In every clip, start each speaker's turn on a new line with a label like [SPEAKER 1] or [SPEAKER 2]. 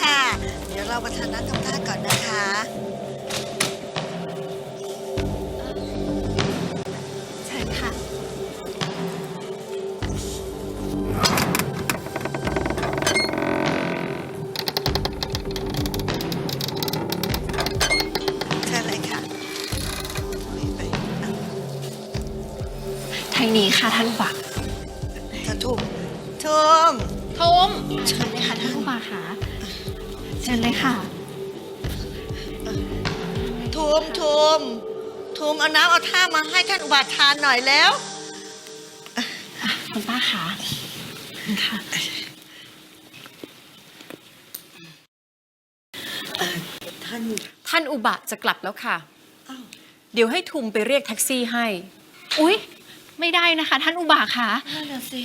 [SPEAKER 1] ค่ะ เดี๋ยวเรามาทานน้ำทำท่าก่อนนะคะ
[SPEAKER 2] เชิญค่ะ
[SPEAKER 1] เชิญเลยค่ะไปเอา
[SPEAKER 2] ทางนี้ค่ะท่านอุบะ
[SPEAKER 1] ท่านทุ่มทุ่ม
[SPEAKER 2] ทมเชิญเลยค่ะท่านอุบะค่ะเชิญเลยค่ะ
[SPEAKER 1] ทุ่มทุ่มทุ่มเอาน้ำเอาท่ามาให้ท่านอุบาทานหน่อยแล้ว
[SPEAKER 2] คุณป้าค่ะค่ะ
[SPEAKER 1] ท่าน
[SPEAKER 3] ท่านอุบะจะกลับแล้วค่ะ
[SPEAKER 1] อ้าว
[SPEAKER 3] เดี๋ยวให้ทุมไปเรียกแท็กซี่ให้
[SPEAKER 2] อุ๊ย ไม่ได้นะคะ ท่านอุบะค่ะ
[SPEAKER 1] นั่นน่ะสิ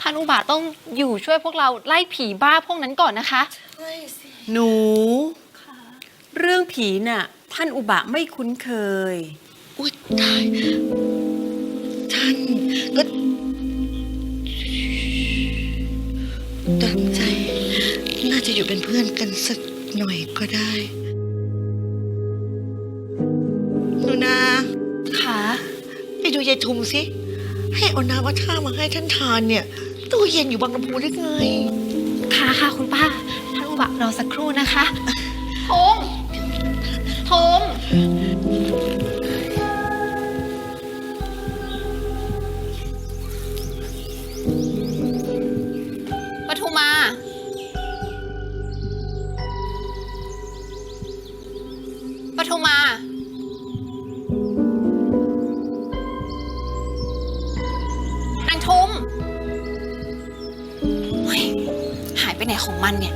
[SPEAKER 2] ท่านอุบะต้องอยู่ช่วยพวกเราไล่ผีบ้าพวกนั้นก่อนนะคะ
[SPEAKER 1] ใช่สิ
[SPEAKER 3] หนู เรื่องผีน่ะ ท่านอุบะไม่คุ้นเคย
[SPEAKER 1] อุ้ยตายท่านก็ตามใจ น่าจะอยู่เป็นเพื่อนกันสักหน่อยก็ได้หนูนา
[SPEAKER 2] ค่ะ
[SPEAKER 1] ไปดูยายทุมสิ ให้เอาน้ำวัท่ามาให้ท่านทานเนี่ยตู้เย็นอยู่บางลำพูได้ไง
[SPEAKER 2] ค่ะค่ะคุณป้าท่านอุบะรอสักครู่นะคะทงทงปทุมา ปทุมา ไหนของมันเนี่ย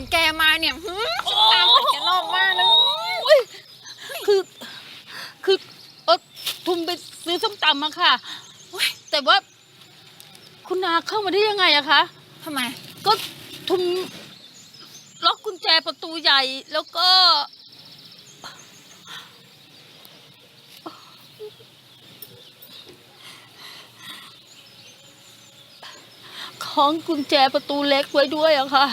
[SPEAKER 2] ของแกมาเนี่ยหืมฉันตามหาแกรอบมากเลย
[SPEAKER 4] คือ คือเออทุนไปซื้อส้มตำมาค่ะโอ๊ยแต่ว่า คุณนาเข้ามาได้ยังไงอะคะ
[SPEAKER 2] ทำไม
[SPEAKER 4] ก็ทุนล็อกกุญแจประตูใหญ่แล้วก็ คล้องกุญแจประตูเล็กไว้ด้วยอะค่ะ